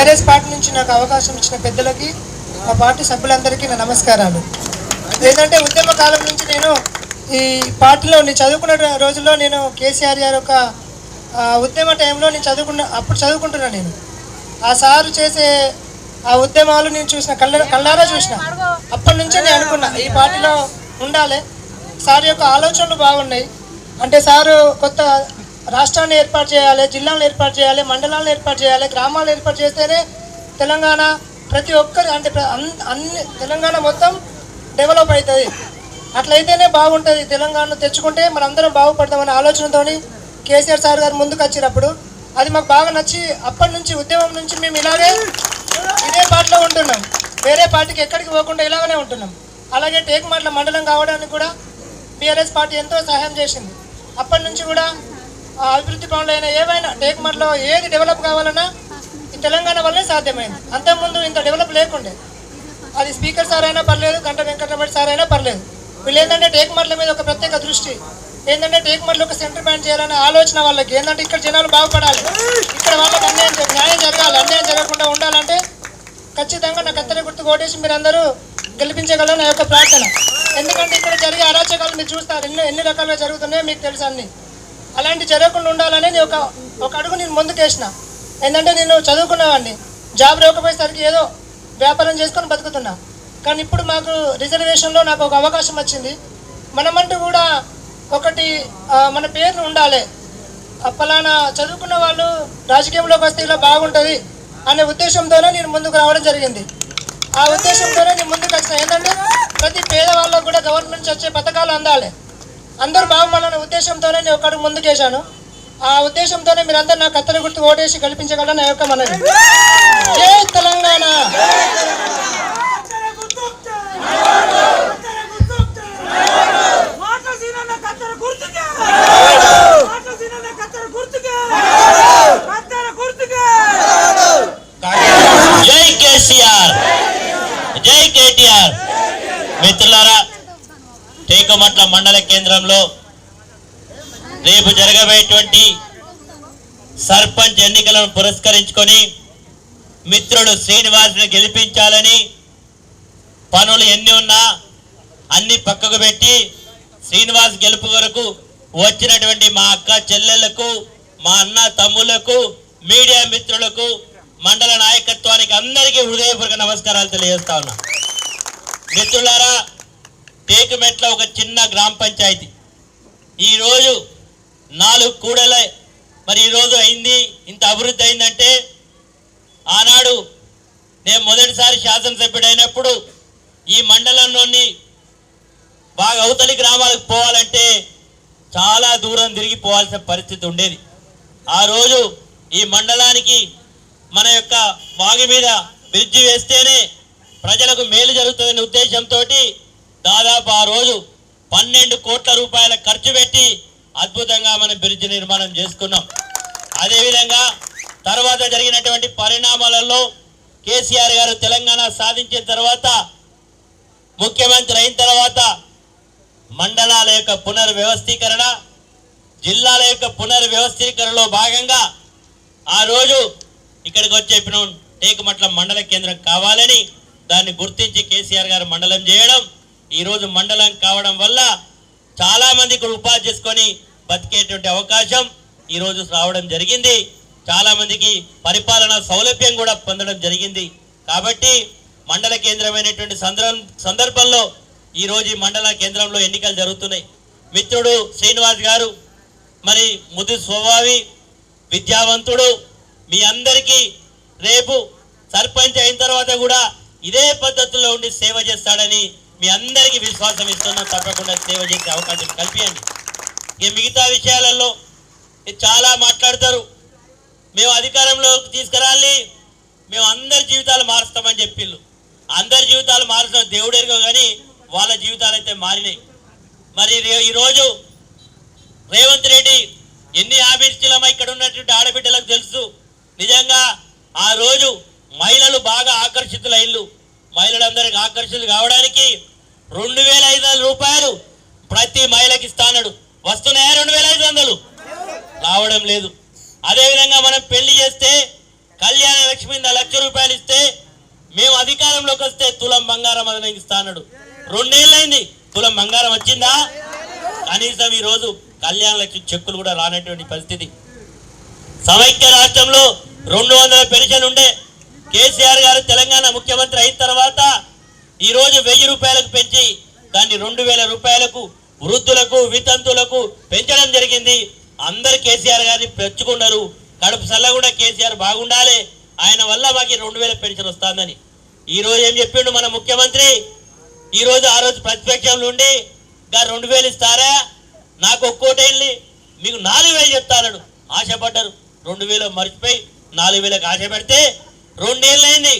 TRS party నుంచి నాకు అవకాశం ఇచ్చిన పెద్దలకి మా పార్టీ సభ్యులందరికీ నా నమస్కారాలు. ఏంటంటే ఉద్యమ కాలం నుంచి నేను ఈ పార్టీలో నేను చదువుకున్న రోజుల్లో నేను కేసీఆర్ గారి యొక్క ఉద్యమ టైంలో నేను చదువుకున్న అప్పుడు చదువుకుంటున్నాను నేను. ఆ సారు చేసే ఆ ఉద్యమాలు నేను చూసిన కళ్ళ కళ్ళారా చూసిన. అప్పటి నుంచే నేను అనుకున్నా ఈ పార్టీలో ఉండాలి. సార్ యొక్క ఆలోచనలు బాగున్నాయి. అంటే సారు కొత్త రాష్ట్రాన్ని ఏర్పాటు చేయాలి జిల్లాలను ఏర్పాటు చేయాలి మండలాలను ఏర్పాటు చేయాలి గ్రామాలను ఏర్పాటు చేస్తేనే తెలంగాణ ప్రతి ఒక్కరి అంటే అన్ని తెలంగాణ మొత్తం డెవలప్ అవుతుంది. అట్లయితేనే బాగుంటుంది తెలంగాణ తెచ్చుకుంటే మనందరం బాగుపడతామనే ఆలోచనతోని కేసీఆర్ సార్ గారు ముందుకు వచ్చినప్పుడు. అది మాకు బాగా నచ్చి అప్పటి నుంచి ఉద్యమం నుంచి మేము ఇలాగే ఇదే పార్టీలో ఉంటున్నాం. వేరే పార్టీకి ఎక్కడికి పోకుండా ఇలాగనే ఉంటున్నాం. అలాగే టేకుమాట్ల మండలం కావడానికి కూడా బీఆర్ఎస్ పార్టీ ఎంతో సహాయం చేసింది. అప్పటి నుంచి కూడా అభివృద్ధి పనులైనా ఏవైనా టేకుమాట్లో ఏది డెవలప్ కావాలన్నా ఈ తెలంగాణ వల్లే సాధ్యమైంది. అంతకుముందు ఇంత డెవలప్ లేకుండే. అది స్పీకర్ సార్ అయినా పర్లేదు గంట వెంకటరమణి సార్ అయినా పర్లేదు. వీళ్ళు ఏంటంటే టేకుమట్ల మీద ఒక ప్రత్యేక దృష్టి. ఏంటంటే టేకుమట్ల ఒక సెంటర్ బ్యాండ్ చేయాలనే ఆలోచన వాళ్ళకి. ఏంటంటే ఇక్కడ జనాలు బాగుపడాలి. ఇక్కడ వాళ్ళకి అన్యాయం న్యాయం జరగాలి. అన్యాయం జరగకుండా ఉండాలంటే ఖచ్చితంగా నా కత్తెర గుర్తు కోటేసి మీరందరూ గెలిపించగలరు నా యొక్క ప్రార్థన. ఎందుకంటే ఇక్కడ జరిగే అరాచకాలు మీరు చూస్తారు. ఎన్ని ఎన్ని రకాలుగా జరుగుతున్నాయో మీకు తెలుసు అన్నీ. అలాంటి జరగకుండా ఉండాలని నేను ఒక ఒక అడుగు నేను ముందుకేసిన ఏంటంటే నేను చదువుకున్నవాడిని. జాబ్ లేకపోయేసరికి ఏదో వ్యాపారం చేసుకొని బతుకుతున్నా. కానీ ఇప్పుడు మాకు రిజర్వేషన్లో నాకు ఒక అవకాశం వచ్చింది. మనమంటూ కూడా ఒకటి మన పేరు ఉండాలి. పలానా చదువుకున్న వాళ్ళు రాజకీయంలోకి వస్తే ఇలా బాగుంటుంది అనే ఉద్దేశంతోనే నేను ముందుకు రావడం జరిగింది. ఆ ఉద్దేశంతోనే నేను ముందుకు వచ్చిన. ఏంటంటే ప్రతి పేదవాళ్ళకు కూడా గవర్నమెంట్ వచ్చే పథకాలు అందాలి. అందరూ బాగుండాలనే ఉద్దేశంతోనే నేను ఒకటి ముందుకేశాను ఆ ఉద్దేశంతోనే మీరందరూ నాకు కత్తెర గుర్తు ఓటేసి గెలిపించగలరు నా యొక్క మనవి జై తెలంగాణ మాటసీనన్న కత్తెర గుర్తుకే మాటసీనన్న కత్తెర గుర్తుకే కత్తెర గుర్తుకే జై కేసీఆర్ జై కేటీఆర్ మిత్రులారా టేకుమట్ల మండల కేంద్రంలో రేపు జరగబోయేటువంటి సర్పంచ్ ఎన్నికలను పురస్కరించుకొని మిత్రుడు శ్రీనివాసుని గెలిపించాలని పనులు ఎన్ని ఉన్నా అన్ని పక్కకు పెట్టి శ్రీనివాస్ గెలుపు వరకు వచ్చినటువంటి మా అక్క చెల్లెళ్ళకు మా అన్న తమ్ములకు మీడియా మిత్రులకు మండల నాయకత్వానికి అందరికీ హృదయపూర్వక నమస్కారాలు తెలియజేస్తా ఉన్నా. మిత్రులారా టేకుమెట్ల ఒక చిన్న గ్రామ పంచాయతీ. ఈరోజు నాలుగు కూడలే మరి ఈరోజు అయింది ఇంత అభివృద్ధి అయిందంటే ఆనాడు నేను మొదటిసారి శాసనసభ్యుడైనప్పుడు ఈ మండలంలోని బాగా అవతలి గ్రామాలకు పోవాలంటే చాలా దూరం తిరిగి పోవాల్సిన పరిస్థితి ఉండేది. ఆ రోజు ఈ మండలానికి మన యొక్క వాగి మీద బ్రిడ్జి వేస్తేనే ప్రజలకు మేలు జరుగుతుందనే ఉద్దేశంతో దాదాపు ఆ రోజు పన్నెండు కోట్ల రూపాయల ఖర్చు పెట్టి అద్భుతంగా మనం బ్రిడ్జ్ నిర్మాణం చేసుకున్నాం. అదేవిధంగా తర్వాత జరిగినటువంటి పరిణామాలలో కేసీఆర్ గారు తెలంగాణ సాధించిన తర్వాత ముఖ్యమంత్రి అయిన తర్వాత మండలాల యొక్క పునర్వ్యవస్థీకరణ జిల్లాల యొక్క పునర్వ్యవస్థీకరణలో భాగంగా ఆ రోజు ఇక్కడికి వచ్చేపిన చెప్పిన టేకుమట్ల మండల కేంద్రం కావాలని దాన్ని గుర్తించి కేసీఆర్ గారు మండలం చేయడం ఈరోజు మండలం కావడం వల్ల చాలామంది ఇక్కడ ఉపాధి చేసుకొని బతికేటువంటి అవకాశం ఈరోజు రావడం జరిగింది. చాలామందికి పరిపాలన సౌలభ్యం కూడా పొందడం జరిగింది. కాబట్టి మండల కేంద్రమైనటువంటి సందర్భం సందర్భంలో ఈరోజు ఈ మండల కేంద్రంలో ఎన్నికలు జరుగుతున్నాయి. మిత్రుడు శ్రీనివాస్ గారు మరి ముదు స్వభావి విద్యావంతుడు మీ అందరికీ రేపు సర్పంచ్ అయిన తర్వాత కూడా ఇదే పద్ధతిలో ఉండి సేవ చేస్తాడని మీ అందరికీ విశ్వాసం ఇస్తున్నాం తప్పకుండా సేవ చేసే అవకాశం కల్పించండి ఇక మిగతా విషయాలలో చాలా మాట్లాడతారు. మేము అధికారంలోకి తీసుకురాలి. మేము అందరి జీవితాలు మారుస్తామని చెప్పిళ్ళు. అందరి జీవితాలు మారుస్తాం దేవుడెరుగో కానీ వాళ్ళ జీవితాలు అయితే మారినాయి. మరి ఈరోజు రేవంత్ రెడ్డి ఎన్ని హామీలు ఇక్కడ ఉన్నటువంటి ఆడబిడ్డలకు తెలుసు. నిజంగా ఆ రోజు మహిళలు బాగా ఆకర్షితులైళ్ళు మహిళలందరికి ఆకర్షితులు కావడానికి రెండు వేల ఐదు వందల రూపాయలు ప్రతి మహిళకి ఇస్తానడు. వస్తున్నాయా రెండు వేల ఐదు వందలు? రావడం లేదు. అదేవిధంగా మనం పెళ్ళి చేస్తే కళ్యాణ లక్ష్మి లక్ష రూపాయలు ఇస్తే మేము అధికారంలోకి వస్తే తులం బంగారం అదనంగిస్తా అన్నాడు రెండేళ్ళైంది తులం బంగారం వచ్చిందా? కనీసం ఈరోజు కళ్యాణ లక్ష్మి చెక్కులు కూడా రానటువంటి పరిస్థితి. సమైక్య రాష్ట్రంలో రెండు వందల పెన్షన్ ఉండే కేసీఆర్ గారు తెలంగాణ ముఖ్యమంత్రి అయిన తర్వాత ఈరోజు వెయ్యి రూపాయలకు పెంచి దాన్ని రెండు వేల రూపాయలకు వృద్ధులకు వితంతులకు పెంచడం జరిగింది. అందరు కేసీఆర్ గారిని పెంచుకున్నారు. కడుపు సల్ల కూడా కేసీఆర్ బాగుండాలి. ఆయన వల్ల మాకు రెండు వేల పెన్షన్ వస్తుందని. ఈ రోజు ఏం చెప్పిండు మన ముఖ్యమంత్రి? ఈరోజు ఆ రోజు ప్రతిపక్షంలో ఉండి గారు రెండు వేలు ఇస్తారా? నాకు ఒక్కోటి వెళ్ళి మీకు నాలుగు వేలు చెప్తానడు. ఆశపడ్డారు. రెండు వేలు మర్చిపోయి నాలుగు వేలకు ఆశ పెడితే రెండేళ్ళు అయింది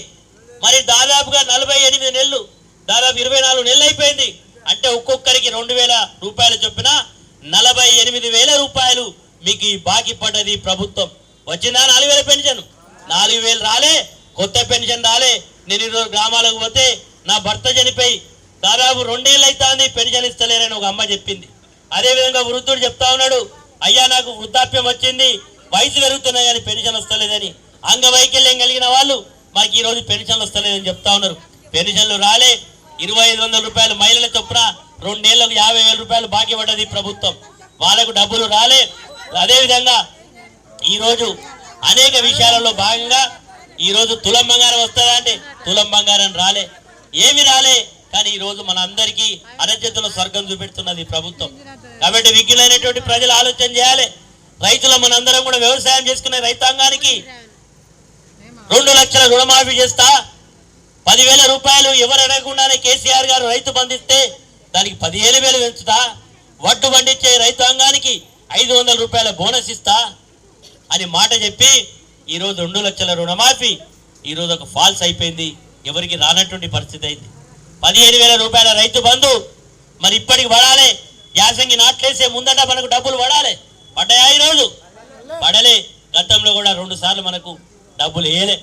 మరి దాదాపుగా నలభై ఎనిమిది నెలలు దాదాపు ఇరవై నాలుగు నెలలు అయిపోయింది. అంటే ఒక్కొక్కరికి రెండు వేల రూపాయలు చొప్పున నలభై ఎనిమిది వేల రూపాయలు మీకు ఈ బాకీ పడ్డది ప్రభుత్వం. వచ్చిందా? నాలుగు వేల పెన్షన్. నాలుగు వేలు రాలే కొత్త పెన్షన్ రాలే. నేను ఈరోజు గ్రామాలకు పోతే నా భర్త చనిపోయి దాదాపు రెండేళ్ళు అవుతుంది పెన్షన్ ఇస్తలేరని ఒక అమ్మ చెప్పింది. అదే విధంగా వృద్ధుడు చెప్తా ఉన్నాడు అయ్యా నాకు వృద్ధాప్యం వచ్చింది వయసు పెరుగుతున్నాయి కానీ పెన్షన్ వస్తలేదని. అంగవైకల్యం కలిగిన వాళ్ళు మాకు ఈ రోజు పెన్షన్లు వస్తలేదని చెప్తా ఉన్నారు. పెన్షన్లు రాలే ఇరవై ఐదు వందల రూపాయలు మహిళల చొప్పున రెండేళ్ళకు యాభై వేల రూపాయలు బాకీ పడ్డది ప్రభుత్వం. వాళ్ళకు డబ్బులు రాలే. అదేవిధంగా ఈరోజు అనేక విషయాలలో భాగంగా ఈరోజు తులం బంగారం వస్తుందా అంటే తులం బంగారం రాలే. ఏమి రాలే కానీ ఈరోజు మన అందరికీ అరచేతుల స్వర్గం చూపెడుతున్నది ప్రభుత్వం. కాబట్టి విజ్ఞులైనటువంటి ప్రజలు ఆలోచన చేయాలి. రైతులు మనందరం కూడా వ్యవసాయం చేసుకునే రైతాంగానికి రెండు లక్షల రుణమాఫీ చేస్తా. పదివేల రూపాయలు ఎవరు అడగకుండానే కేసీఆర్ గారు రైతు బంధిస్తే దానికి పదిహేను వేలు పెంచుతా. వడ్డు పండించే రైతాంగానికి ఐదు వందల రూపాయల బోనస్ ఇస్తా అని మాట చెప్పి ఈరోజు రెండు లక్షల రుణమాఫీ. ఈరోజు ఒక ఫాల్స్ అయిపోయింది. ఎవరికి రానటువంటి పరిస్థితి అయింది. పదిహేను వేల రూపాయల రైతు బంధు మరి ఇప్పటికి పడాలి. యాసంగి నాట్లేసే ముందట మనకు డబ్బులు పడాలి. పడ్డాయా ఈరోజు? పడలే. గతంలో కూడా రెండు సార్లు మనకు డబ్బులు వేయలే.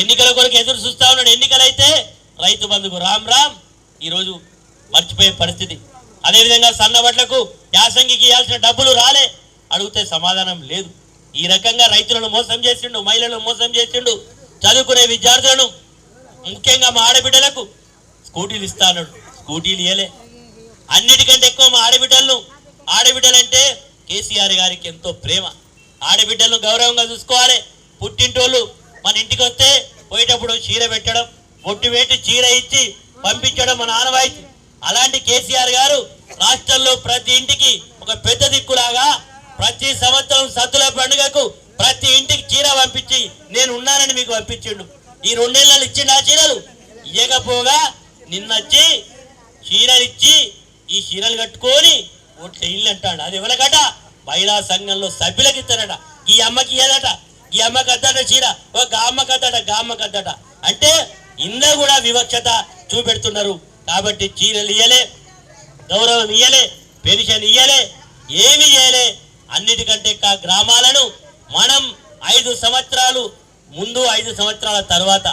ఎన్నికల కొరకు ఎదురు చూస్తా ఉన్నాడు. ఎన్నికలైతే రైతు బంధుకు రామ్ రామ్ ఈరోజు మర్చిపోయే పరిస్థితి. అదేవిధంగా సన్నబట్లకు యాసంగికి ఇవ్వాల్సిన డబ్బులు రాలే. అడిగితే సమాధానం లేదు. ఈ రకంగా రైతులను మోసం చేసిండు మహిళలను మోసం చేసిండు చదువుకునే విద్యార్థులను ముఖ్యంగా మా ఆడబిడ్డలకు స్కూటీలు ఇస్తా అన్నాడు. స్కూటీలు ఇయ్యలే. అన్నిటికంటే ఎక్కువ మా ఆడబిడ్డలను ఆడబిడ్డలంటే కేసీఆర్ గారికి ఎంతో ప్రేమ. ఆడబిడ్డలను గౌరవంగా చూసుకోవాలి. పుట్టింటోళ్ళు మన ఇంటికి వస్తే పోయేటప్పుడు చీర పెట్టడం ఒట్టి పెట్టి చీర ఇచ్చి పంపించడం మన ఆనవాయితీ. అలాంటి కేసీఆర్ గారు రాష్ట్రంలో ప్రతి ఇంటికి ఒక పెద్ద దిక్కులాగా ప్రతి సంవత్సరం సద్దుల పండుగకు ప్రతి ఇంటికి చీర పంపించి నేను ఉన్నానని మీకు పంపించిండు. ఈ రెండేళ్ళు ఇచ్చిండు ఆ చీరలు. ఇయ్యకపోగా నిన్నొచ్చి చీరలు ఇచ్చి ఈ చీరలు కట్టుకొని ఒట్ల ఇల్లు అంటాడు అది ఎవరికట మహిళా సంఘంలో సభ్యులకి ఇస్తారట ఈ అమ్మకి ఏదట ఈ అమ్మ కద్దట చీర ఒక అమ్మకి కద్దట గామ్మ కద్దట అంటే ఇంద కూడా వివక్షత చూపెడుతున్నారు. కాబట్టి చీరలు ఇయ్యలే గౌరవం ఇయ్యలే పెన్షన్ ఇయ్యలే ఏమి చేయలే. అన్నిటికంటే కా- గ్రామాలను మనం ఐదు సంవత్సరాలు ముందు ఐదు సంవత్సరాల తర్వాత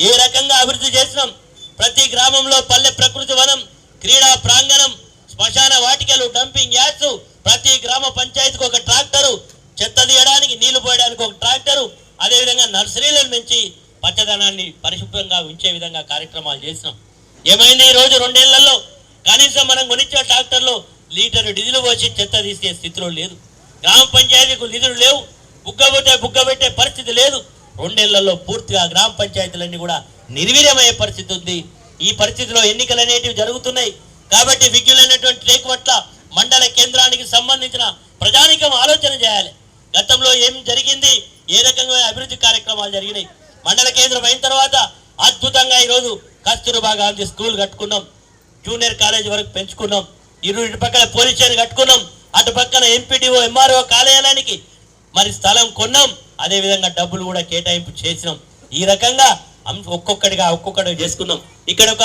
ఏ రకంగా అభివృద్ధి చేసినాం? ప్రతి గ్రామంలో పల్లె ప్రకృతి వనం క్రీడా ప్రాంగణం శ్మశాన వాటికలు డంపింగ్ యార్డ్స్ ప్రతి గ్రామ పంచాయతీకి ఒక ట్రాక్టరు చెత్త తీయడానికి నీళ్ళు పోయడానికి ఒక ట్రాక్టరు అదేవిధంగా నర్సరీలను పెంచి పచ్చదనాన్ని పరిశుభ్రంగా ఉంచే విధంగా కార్యక్రమాలు చేసినాం. ఏమైంది? ఈ రోజు రెండేళ్ళలో కనీసం మనం కొనిచ్చే ట్రాక్టర్లో లీటర్ డీజిల్ పోసి చెత్త తీసే స్థితిలో లేదు. గ్రామ పంచాయతీకు నిధులు లేవు. బుగ్గబెట్టే బుగ్గబెట్టే పరిస్థితి లేదు. రెండేళ్ళలో పూర్తిగా గ్రామ పంచాయతీలన్నీ కూడా నిర్వీర్యమయ్యే పరిస్థితి ఉంది. ఈ పరిస్థితిలో ఎన్నికలు అనేటివి జరుగుతున్నాయి. కాబట్టి విజ్ఞులైనటువంటి రేకువట్ల మండల కేంద్రానికి సంబంధించిన ప్రజానికం ఆలోచన చేయాలి. గతంలో ఏం జరిగింది? ఏ రకంగా అభివృద్ధి కార్యక్రమాలు జరిగినాయి? మండల కేంద్రం అయిన తర్వాత అద్భుతంగా ఈరోజు కస్తూర్బా గాంధీ స్కూల్ కట్టుకున్నాం. జూనియర్ కాలేజ్ వరకు పెంచుకున్నాం. ఇరు ఇటు పక్కన పోలీస్ స్టేషన్ కట్టుకున్నాం. అటు పక్కన ఎంపీడీఓ ఎంఆర్ఓ కార్యాలయానికి మరి స్థలం కొన్నాం. అదేవిధంగా డబ్బులు కూడా కేటాయింపు చేసినాం. ఈ రకంగా ఒక్కొక్కటిగా ఒక్కొక్కటి చేసుకున్నాం. ఇక్కడ ఒక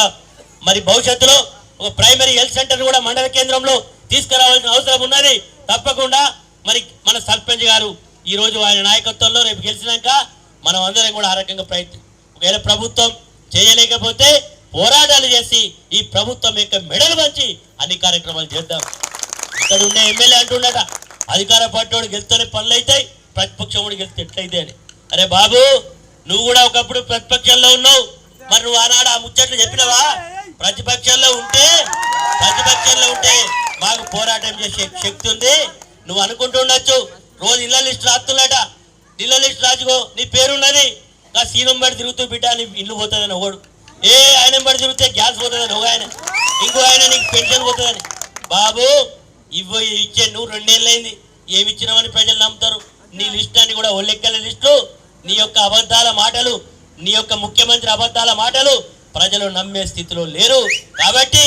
మరి భవిష్యత్తులో ఒక ప్రైమరీ హెల్త్ సెంటర్ కూడా మండల కేంద్రంలో తీసుకురావాల్సిన అవసరం ఉన్నది. తప్పకుండా మరి మన సర్పంచ్ గారు ఈరోజు ఆయన నాయకత్వంలో రేపు గెలిచినాక మనం అందరం కూడా ఆరోగ్యంగా ప్రయత్నం ఒకవేళ ప్రభుత్వం చేయలేకపోతే పోరాటాలు చేసి ఈ ప్రభుత్వం యొక్క మెడలు మంచి అన్ని కార్యక్రమాలు చేద్దాం. ఇక్కడ ఉండే ఎమ్మెల్యే అంటుండట అధికార పార్టీ గెలుస్తూనే పనులు అవుతాయి ప్రతిపక్షం కూడా గెలిస్తే ఎట్లయితే అని. అరే బాబు నువ్వు కూడా ఒకప్పుడు ప్రతిపక్షంలో ఉన్నావు. మరి నువ్వు ఆనాడు ఆ ముచ్చట్లు చెప్పినవా? ప్రతిపక్షంలో ఉంటే ప్రతిపక్షంలో ఉంటే మాకు పోరాటం చేసే శక్తి ఉంది. నువ్వు అనుకుంటుండొచ్చు రోజు ఇళ్ళ లిస్ట్ రాస్తున్నట ఇళ్ళ లిస్ట్ రాజుకో నీ పేరున్నది. ఇంకా సీనం బడి తిరుగుతూ బిడ్డ నీ ఇల్లు పోతుందని ఒకడు. ఏ ఆయన బడి తిరిగితే గ్యాస్ పోతుందని ఒక ఆయన. ఇంకో ఆయన నీకు పెన్షన్ పోతుందని. బాబు ఇవ్వ ఇచ్చే నువ్వు రెండేళ్ళైంది ఏమి ఇచ్చినావని ప్రజలు నమ్ముతారు. నీ లిస్ట్ అని కూడా ఒళ్ళెక్కల లిస్టు. నీ యొక్క అబద్ధాల మాటలు నీ యొక్క ముఖ్యమంత్రి అబద్ధాల మాటలు ప్రజలు నమ్మే స్థితిలో లేరు. కాబట్టి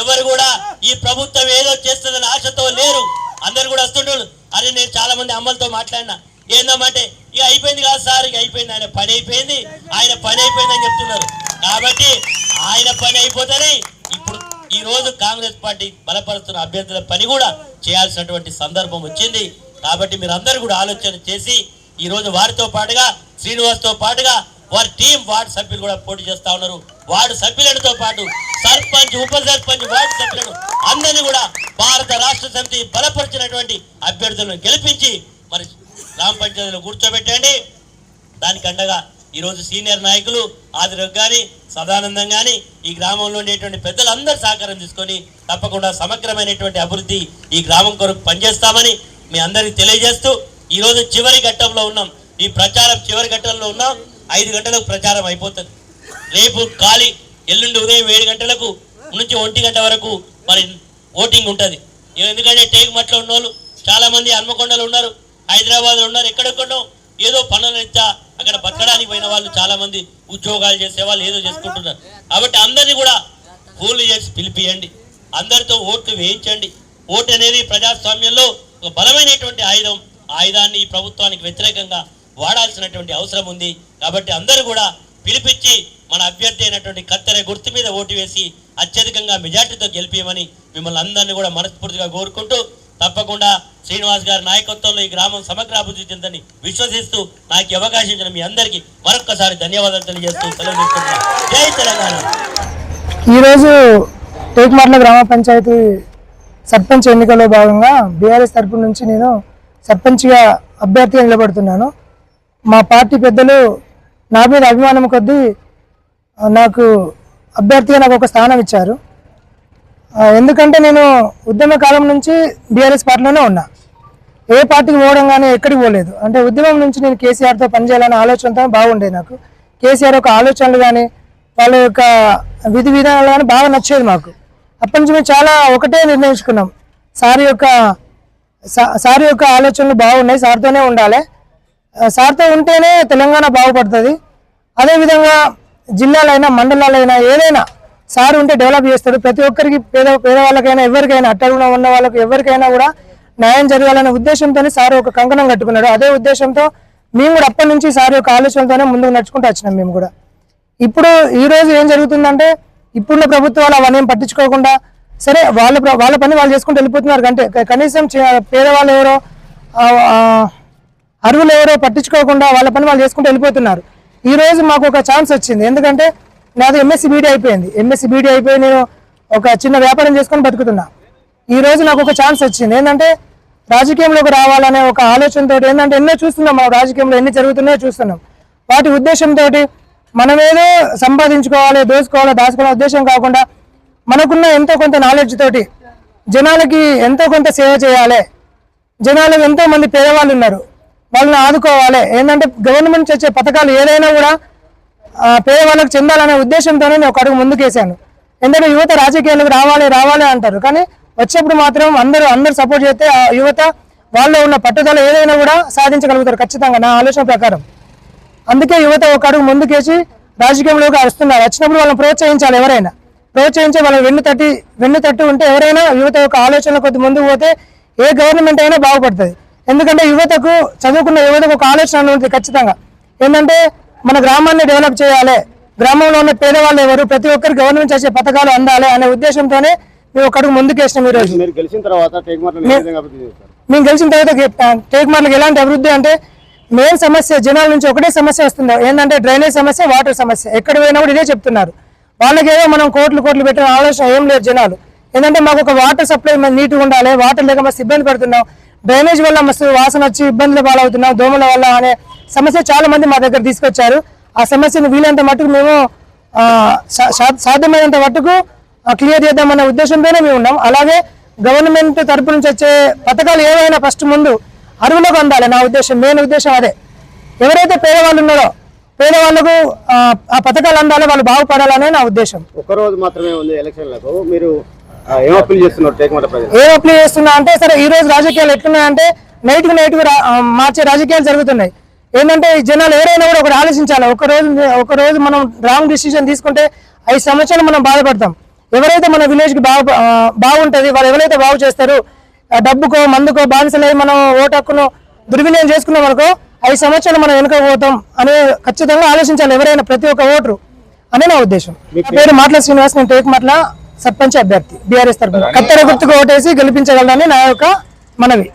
ఎవరు కూడా ఈ ప్రభుత్వం ఏదో చేస్తుందని ఆశతో లేరు. అందరు కూడా వస్తుంటారు అరే నేను చాలా మంది అమ్మలతో మాట్లాడినా. ఏందమ్మంటే ఇక అయిపోయింది కాదు సార్ ఇక అయిపోయింది. ఆయన పని అయిపోయింది. ఆయన పని అయిపోయింది అని చెప్తున్నారు. కాబట్టి ఆయన పని అయిపోతుంది ఇప్పుడు ఈ రోజు కాంగ్రెస్ పార్టీ బలపరుస్తున్న అభ్యర్థుల పని కూడా చేయాల్సినటువంటి సందర్భం వచ్చింది. కాబట్టి మీరు కూడా ఆలోచన చేసి ఈ రోజు వారితో పాటుగా శ్రీనివాస్తో పాటుగా వారి టీం వార్డు సభ్యులు కూడా పోటీ చేస్తా ఉన్నారు. వార్డు సభ్యులతో పాటు సర్పంచ్ ఉప సర్పంచ్ వార్డు సభ్యులను అందరినీ కూడా భారత రాష్ట్ర సమితి బలపరిచినటువంటి అభ్యర్థులను గెలిపించి మరి గ్రామ పంచాయతీలో కూర్చోబెట్టండి. దానికి అండగా ఈరోజు సీనియర్ నాయకులు ఆదిరగ్ కానీ సదానందం కానీ ఈ గ్రామంలో ఉండేటువంటి పెద్దలందరూ సహకారం తీసుకొని తప్పకుండా సమగ్రమైనటువంటి అభివృద్ధి ఈ గ్రామం కొరకు పనిచేస్తామని మీ అందరికీ తెలియజేస్తూ ఈరోజు చివరి ఘట్టంలో ఉన్నాం. ఈ ప్రచారం చివరి ఘట్టంలో ఉన్నాం. ఐదు గంటలకు ప్రచారం అయిపోతుంది. రేపు ఖాళీ ఎల్లుండి ఉదయం ఏడు గంటలకు నుంచి ఒంటి గంట వరకు మరి ఓటింగ్ ఉంటుంది. ఎందుకంటే టేకుమట్లో ఉన్న వాళ్ళు చాలా మంది హన్మకొండలు ఉన్నారు హైదరాబాద్లో ఉన్నారు ఎక్కడెక్కడో ఏదో పనులు ఇచ్చా అక్కడ బతకడానికి పోయిన వాళ్ళు చాలా మంది ఉద్యోగాలు చేసే వాళ్ళు ఏదో చేసుకుంటున్నారు. కాబట్టి అందరినీ కూడా ఫోన్లు చేసి పిలిపియండి. అందరితో ఓట్లు వేయించండి. ఓటు అనేది ప్రజాస్వామ్యంలో ఒక బలమైనటువంటి ఆయుధం. ఆయుధాన్ని ఈ ప్రభుత్వానికి వ్యతిరేకంగా వాడాల్సినటువంటి అవసరం ఉంది. కాబట్టి అందరూ కూడా పిలిపించి మన అభ్యర్థి అయినటువంటి కత్తెర గుర్తు మీద ఓటు వేసి అత్యధికంగా మెజార్టీతో గెలిపించమని మిమ్మల్ని అందరినీ కూడా మనస్ఫూర్తిగా కోరుకుంటూ తప్పకుండా శ్రీనివాస్ గారి నాయకత్వంలో ఈ గ్రామం సమగ్ర అభివృద్ధి చెందని విశ్వసిస్తూ నాకు అవకాశం ఇచ్చిన మీ అందరికీ మరొక్కసారి ధన్యవాదాలు తెలియజేస్తూ సెలవు జై తెలంగాణ. ఈరోజు టేకుమార్ల గ్రామ పంచాయతీ సర్పంచ్ ఎన్నికల్లో భాగంగా బీఆర్ఎస్ తరపు నుంచి నేను సర్పంచ్గా అభ్యర్థిగా నిలబడుతున్నాను. మా పార్టీ పెద్దలు నా మీద అభిమానం కొద్దీ నాకు అభ్యర్థిగా నాకు ఒక స్థానం ఇచ్చారు. ఎందుకంటే నేను ఉద్యమ కాలం నుంచి బీఆర్ఎస్ పార్టీలోనే ఉన్నా. ఏ పార్టీకి పోవడం కానీ ఎక్కడికి పోలేదు. అంటే ఉద్యమం నుంచి నేను కేసీఆర్తో పనిచేయాలనే ఆలోచనతో బాగుండేది నాకు. కేసీఆర్ యొక్క ఆలోచనలు కానీ వాళ్ళ యొక్క విధి విధానాలు కానీ బాగా నచ్చేది మాకు. అప్పటి నుంచి మేము చాలా ఒకటే నిర్ణయించుకున్నాం. సార్ యొక్క సారి సార్ యొక్క ఆలోచనలు బాగున్నాయి సార్తోనే ఉండాలి. సార్తో ఉంటేనే తెలంగాణ బాగుపడుతుంది. అదేవిధంగా జిల్లాలైనా మండలాలైనా ఏదైనా సార్ ఉంటే డెవలప్ చేస్తాడు ప్రతి ఒక్కరికి పేద పేదవాళ్ళకైనా ఎవరికైనా అట్టడుగున ఉన్న వాళ్ళకి ఎవరికైనా కూడా న్యాయం జరగాలనే ఉద్దేశంతోనే సార్ ఒక కంకణం కట్టుకున్నాడు. అదే ఉద్దేశంతో మేము కూడా అప్పటి నుంచి సార్ యొక్క ఆలోచనతోనే ముందుకు నడుచుకుంటూ వచ్చినాం మేము కూడా. ఇప్పుడు ఈ రోజు ఏం జరుగుతుందంటే ఇప్పుడున్న ప్రభుత్వాలు అవన్నీ పట్టించుకోకుండా సరే వాళ్ళ వాళ్ళ పని వాళ్ళు చేసుకుంటూ వెళ్ళిపోతున్నారు. అంటే కనీసం చే- పేదవాళ్ళు ఎవరో అరువులు ఎవరో పట్టించుకోకుండా వాళ్ళ పని వాళ్ళు చేసుకుంటూ వెళ్ళిపోతున్నారు. ఈ రోజు మాకు ఒక ఛాన్స్ వచ్చింది. ఎందుకంటే నాది ఎంఎస్సి బీడీ అయిపోయింది. ఎంఎస్సి బీడీ అయిపోయి నేను ఒక చిన్న వ్యాపారం చేసుకొని బతుకుతున్నా. ఈ రోజు నాకు ఒక ఛాన్స్ వచ్చింది. ఏంటంటే రాజకీయంలోకి రావాలనే ఒక ఆలోచనతో ఏంటంటే ఎన్నో చూస్తున్నాం మనం రాజకీయంలో ఎన్ని జరుగుతున్నాయో చూస్తున్నాం. వాటి ఉద్దేశంతో మనమేదో సంపాదించుకోవాలి దోసుకోవాలి దాచుకోవాలి ఉద్దేశం కాకుండా మనకున్న ఎంతో కొంత నాలెడ్జ్ తోటి జనాలకి ఎంతో కొంత సేవ చేయాలి. జనాలు ఎంతో మంది పేదవాళ్ళు ఉన్నారు. వాళ్ళని ఆదుకోవాలి. ఏంటంటే గవర్నమెంట్ వచ్చే పథకాలు ఏదైనా కూడా పేదవాళ్ళకు చెందాలనే ఉద్దేశంతోనే నేను ఒక అడుగు ముందుకేసాను ఎందుకంటే యువత రాజకీయాలకు రావాలి రావాలి అంటారు. కానీ వచ్చేప్పుడు మాత్రం అందరూ అందరూ సపోర్ట్ చేస్తే ఆ యువత వాళ్ళలో ఉన్న పట్టుదల ఏదైనా కూడా సాధించగలుగుతారు ఖచ్చితంగా నా ఆలోచన ప్రకారం. అందుకే యువత ఒక అడుగు ముందుకేసి రాజకీయంలోకి వస్తున్నారు. వచ్చినప్పుడు వాళ్ళని ప్రోత్సహించాలి ఎవరైనా. ప్రోత్సహించి వాళ్ళని వెన్ను తట్టి వెన్ను తట్టి ఉంటే ఎవరైనా యువత యొక్క ఆలోచన కొద్ది ముందుకు పోతే ఏ గవర్నమెంట్ అయినా బాగుపడుతుంది. ఎందుకంటే యువతకు చదువుకున్న యువతకు ఒక ఆలోచన ఉంటుంది ఖచ్చితంగా. ఏంటంటే మన గ్రామాన్ని డెవలప్ చేయాలి. గ్రామంలో ఉన్న పేదవాళ్ళు ఎవరు? ప్రతి ఒక్కరికి గవర్నమెంట్ చేసే పథకాలు అందాలి అనే ఉద్దేశంతోనే మేము ఒక అడుగు ముందుకేసినాం ఈరోజు. మేము గెలిచిన తర్వాత టేక్ మార్లకు ఎలాంటి అభివృద్ధి అంటే మెయిన్ సమస్య జనాల నుంచి ఒకటే సమస్య వస్తుంది ఏంటంటే డ్రైనేజ్ సమస్య వాటర్ సమస్య. ఎక్కడ పోయినా కూడా ఇదే చెప్తున్నారు. వాళ్ళకి ఏదో మనం కోట్లు కోట్లు పెట్టిన ఆలోచన ఏం లేదు జనాలు. ఏంటంటే మాకు ఒక వాటర్ సప్లై నీట్గా ఉండాలి వాటర్ లేక మాకు ఇబ్బంది పడుతున్నాం. డ్రైనేజ్ వల్ల మస్తు వాసన వచ్చి ఇబ్బందులు పాలవుతున్నాం దోమల వల్ల అనే సమస్య చాలా మంది మా దగ్గర తీసుకొచ్చారు. ఆ సమస్యను వీలైనంత మటుకు మేము సా- సా- సాధ్యమైనంత మట్టుకు క్లియర్ చేద్దామనే ఉద్దేశంతోనే మేము ఉన్నాం. అలాగే గవర్నమెంట్ తరపు నుంచి వచ్చే పథకాలు ఏవైనా ఫస్ట్ ముందు అరువులకు అందాలి. నా ఉద్దేశం మెయిన్ ఉద్దేశం అదే. ఎవరైతే పేదవాళ్ళు ఉన్నారో పేదవాళ్ళకు ఆ, పథకాలు అందాలి వాళ్ళు బాగుపడాలనే నా ఉద్దేశం. ఒక రోజు మాత్రమే ఉంది ఎలక్షన్లకు. మీరు ఏం అప్పీల్ చేస్తున్నా అంటే సరే ఈ రోజు రాజకీయాలు ఎట్లున్నాయంటే నైట్కు నైట్కు మార్చే రాజకీయాలు జరుగుతున్నాయి. ఏంటంటే ఈ జనాలు ఎవరైనా కూడా ఒకటి ఆలోచించాలి. ఒక రోజు ఒక రోజు మనం రాంగ్ డిసిషన్ తీసుకుంటే ఐదు సంవత్సరాలు మనం బాధపడతాం. ఎవరైతే మన విలేజ్కి బాగు బాగుంటది వాళ్ళు ఎవరైతే బాగు చేస్తారు డబ్బుకో మందుకో బానిసలై మనం ఓటు హక్కును దుర్వినియోగం చేసుకున్నాం అనుకో ఐదు సంవత్సరాలు మనం వెనుక పోతాం అని ఖచ్చితంగా ఆలోచించాలి ఎవరైనా ప్రతి ఒక్క ఓటరు. అనే నా ఉద్దేశం. పేరు మాటల శ్రీనివాస్ నేను టేకుమట్ల సర్పంచ్ అభ్యర్థి బీఆర్ఎస్ తరఫున. కత్తెర గుర్తుకు ఓటేసి గెలిపించగలరని నా యొక్క మనవి.